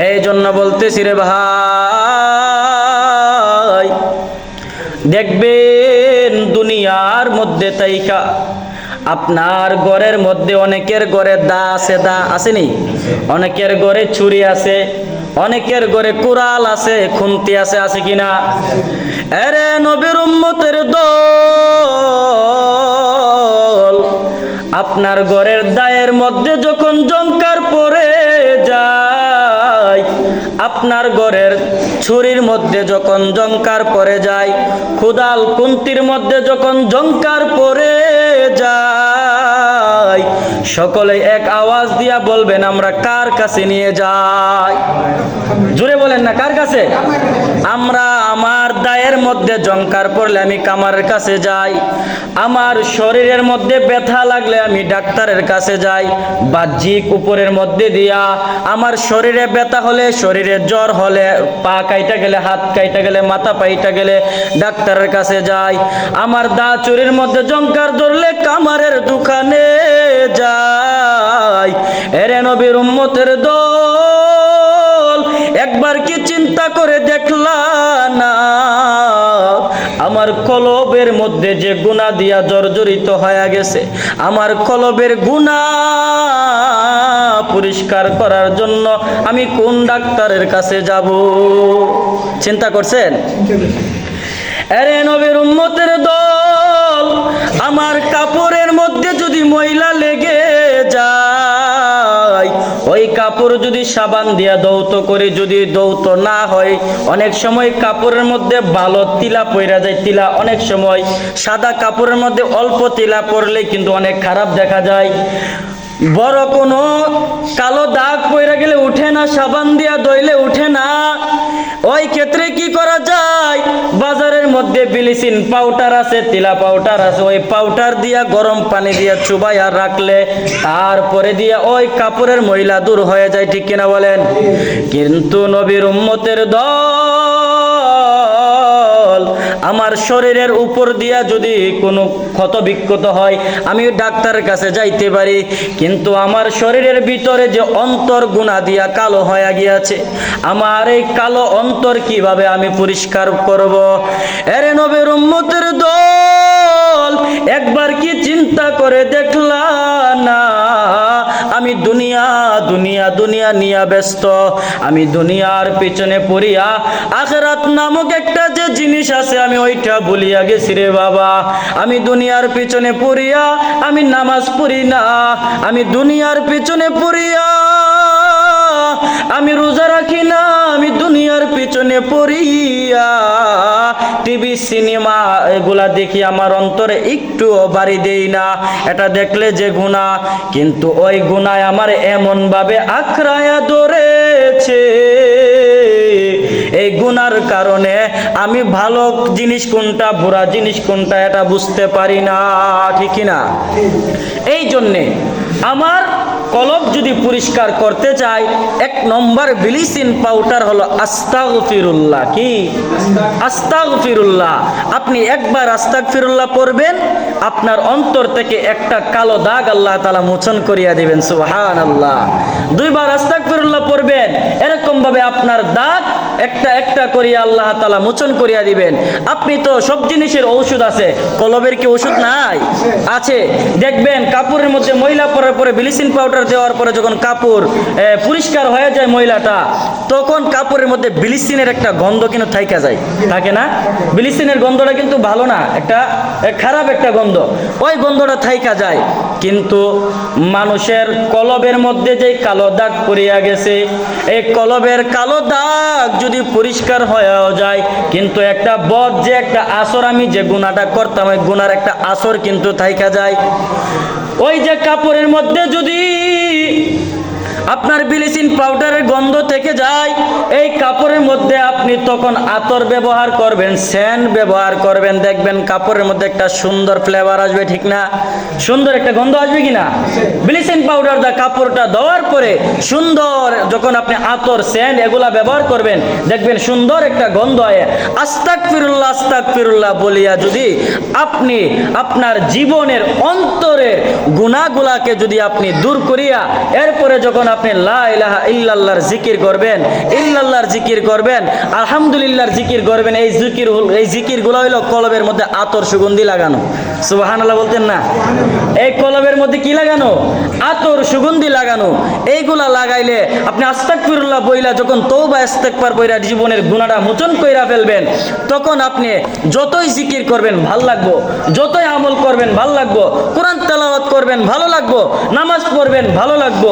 এই জন্য বলতেছি রে ভাই, দেখবেন দুনিয়ার মধ্যে তাইকা, আপনার ঘরের মধ্যে অনেকের ঘরে দা আছে, দা আসেনি? অনেকের ঘরে ছুরি আছে, অনেকের ঘরে কুড়াল আছে, খুন্তি আছে আছে কিনা? এরে নবীর উম্মতের দল, আপনার ঘরের দায়ের মধ্যে যখন জঙ্কার আপনার ঘরের ছুরির মধ্যে যখন জঙ্কার পরে যায় খুদাল কুন্তির মধ্যে যখন জঙ্কার পরে যায়। সকলে এক আওয়াজ দিয়া বলবেন, আমরা কার কাছে নিয়ে যাই? জুড়ে বলেন না, কার কাছে? আমরা আমার দায়ের মধ্যে জঙ্কার পড়লে আমি কামারের কাছে যাই। আমার শরীরের মধ্যে ব্যথা লাগলে আমি ডাক্তারের কাছে যাই। বাহ্যিক উপরের মধ্যে দিয়া আমার শরীরে ব্যথা হলে শরীরে জ্বর হলে পা কাইটা গেলে, হাত কাইটা গেলে, মাথা পাইটা গেলে ডাক্তারের কাছে যাই। আমার দা চুরির মধ্যে জঙ্কার ধরলে কামারের দোকানে যাই। এরে নবীর উম্মতের দল, একবার কি চিন্তা করে দেখলা না? আমার কলবের মধ্যে যে গুণা দিয়া জর্জরিত হয়ে গেছে, আমার কলবের গুণা পরিষ্কার করার জন্য আমি কোন ডাক্তারের কাছে যাব? চিন্তা করছেন? আরে নবীর উম্মতের দল, আমার কাপড়ের মধ্যে যদি ময়লা কাপড় যদি সাবান দিয়া দৌত করে যদি দৌত না হয়, অনেক সময় কাপড়ের মধ্যে ভালো তিলা পয়রা যায়। তিলা অনেক সময় সাদা কাপড়ের মধ্যে অল্প তিলা পড়লে কিন্তু অনেক খারাপ দেখা যায়। বড় কোনো কালো দাগ পইরা গেলে উঠে না, সাবান দিয়া দইলে উঠে না। ওই ক্ষেত্রে কি করা যায়? বাজারের মধ্যে বিলিসিন পাউডার আছে, তিলা পাউডার আছে, ওই পাউডার দিয়া গরম পানি দিয়া চুবাইয়া রাখলে তারপরে দিয়া ওই কাপড়ের মহিলা দূর হয়ে যায়, ঠিক কিনা বলেন? কিন্তু নবীর উম্মতের দল আমার শরীরের উপর দিয়া যদি কোনো ক্ষত বিক্ষত হয়, আমি ডাক্তারের কাছে যাইতে পারি। কিন্তু আমার শরীরের ভিতরে যে অন্তর গুণা দিয়া কালো হয়ে গিয়াছে, আমার এই কালো অন্তর কীভাবে আমি পরিষ্কার করব? এরে নবীর উম্মতের দল, একবার কি চিন্তা করে দেখলা না? আমি দুনিয়া দুনিয়া দুনিয়া নিয়া ব্যস্ত। আমি দুনিয়ার পেছনে পড়িয়া আখেরাত নামক একটা যে জিনিস আছে, আমি ওইটা ভুলিয়া গেছি রে বাবা। আমি দুনিয়ার পেছনে পড়িয়া আমি নামাজ পড়ি না। আমি দুনিয়ার পেছনে পড়িয়া আমি রোজা রাখি না, আমি দুনিয়ার পিছনে পড়িয়া। টিভি, সিনেমা, এগুলা দেখি আমার অন্তরে একটু বাড়ি দেই না। এটা দেখলে যে গুণা কিন্তু ওই গুণায় আমার এমন ভাবে আখড়ায়া ধরেছে। এই গুনার কারণে আমি ভালো জিনিস কোনটা, বুড়া জিনিস কোনটা, এটা বুঝতে পারি না, ঠিক না এই জন্যে আমার কলব যদি পরিষ্কার করতে চাই, এক নম্বর বিলিসিন পাউডার হলো আস্তাগ ফিরুল্লাহ কি? আস্তাগ ফিরুল্লাহ আপনি একবার আস্তাগ ফিরুল্লাহ পড়বেন, আপনার অন্তর থেকে একটা কালো দাগ আল্লাহ তালা মোচন করিয়া দিবেন সুহান আল্লাহ দুইবার আস্তাগ ফিরুল্লাহ পড়বেন, এরকমভাবে আপনার দাগ একটা একটা করিয়া আল্লাহ তালা মোচন করিয়া দিবেন। আপনি তো সব জিনিসের ঔষধ আছে, কলবের কি ওষুধ নাই? আছে। দেখবেন কাপড়ের মধ্যে ময়লা পরার পরে ব্লিচিং পাউডার দেওয়ার পরে যখন কাপড় পরিষ্কার হয়ে যায় ময়লাটা, তখন কাপড়ের মধ্যে ব্লিচিনের একটা গন্ধ কিন্তু থাইকা যায়। থাকে না? ব্লিচিনের গন্ধটা কিন্তু ভালো না, একটা খারাপ একটা গন্ধ। ওই গন্ধটা থাইকা যায়। কিন্তু মানুষের কলবের মধ্যে যে কালো দাগ পড়িয়া গেছে, এই কলবের কালো দাগ যদি পরিষ্কার হয়েও যায়, কিন্তু একটা বদ যে একটা আসর আমি যে গুণাটা করতাম, ওই গুণার একটা আসর কিন্তু থাইকা যায়। ওই যে কাপড়ের মধ্যে যদি আপনার ব্লিচিং পাউডারের গন্ধ থেকে যায়, এই কাপড়ের মধ্যে আপনি তখন আতর ব্যবহার করবেন, সেন্ট ব্যবহার করবেন, দেখবেন কাপড়ের মধ্যে একটা সুন্দর ফ্লেভার আসবে, ঠিক না? সুন্দর একটা গন্ধ আসবে কি না? ব্লিচিং পাউডার দা কাপড়টা দেওয়ার পরে সুন্দর যখন আপনি আতর, সেন্ট এগুলা ব্যবহার করবেন, দেখবেন সুন্দর একটা গন্ধ হয় আস্তাক ফিরুল্লাহ আস্তাক ফিরুল্লাহ বলিয়া যদি আপনি আপনার জীবনের অন্তরের গুণাগুলাকে যদি আপনি দূর করিয়া, এরপরে যখন আপনি লা ইলাহা ইল্লাল্লাহর জিকির করবেন, ইল্লাল্লাহর জিকির করবেন আলহামদুলিল্লাহর জিকির করবেন, এই জিকির এই জিকিরগুলো হইল কলবের মধ্যে আতর সুগন্ধি লাগানো। সুবহানাল্লাহ বলতেন না? এই কলবের মধ্যে কি লাগানো? আতর সুগন্ধি লাগানো। এইগুলা লাগাইলে আপনি আস্তাকফিরুল্লাহ বইলা যখন তৌবা ইস্তেগফার বইরা জীবনের গুণাটা মোচন কইরা ফেলবেন, তখন আপনি যতই জিকির করবেন, ভালো লাগবো। যতই আমল করবেন, ভালো লাগবো। কোরআন তেলাওয়াত করবেন, ভালো লাগবো। নামাজ পড়বেন, ভালো লাগবো।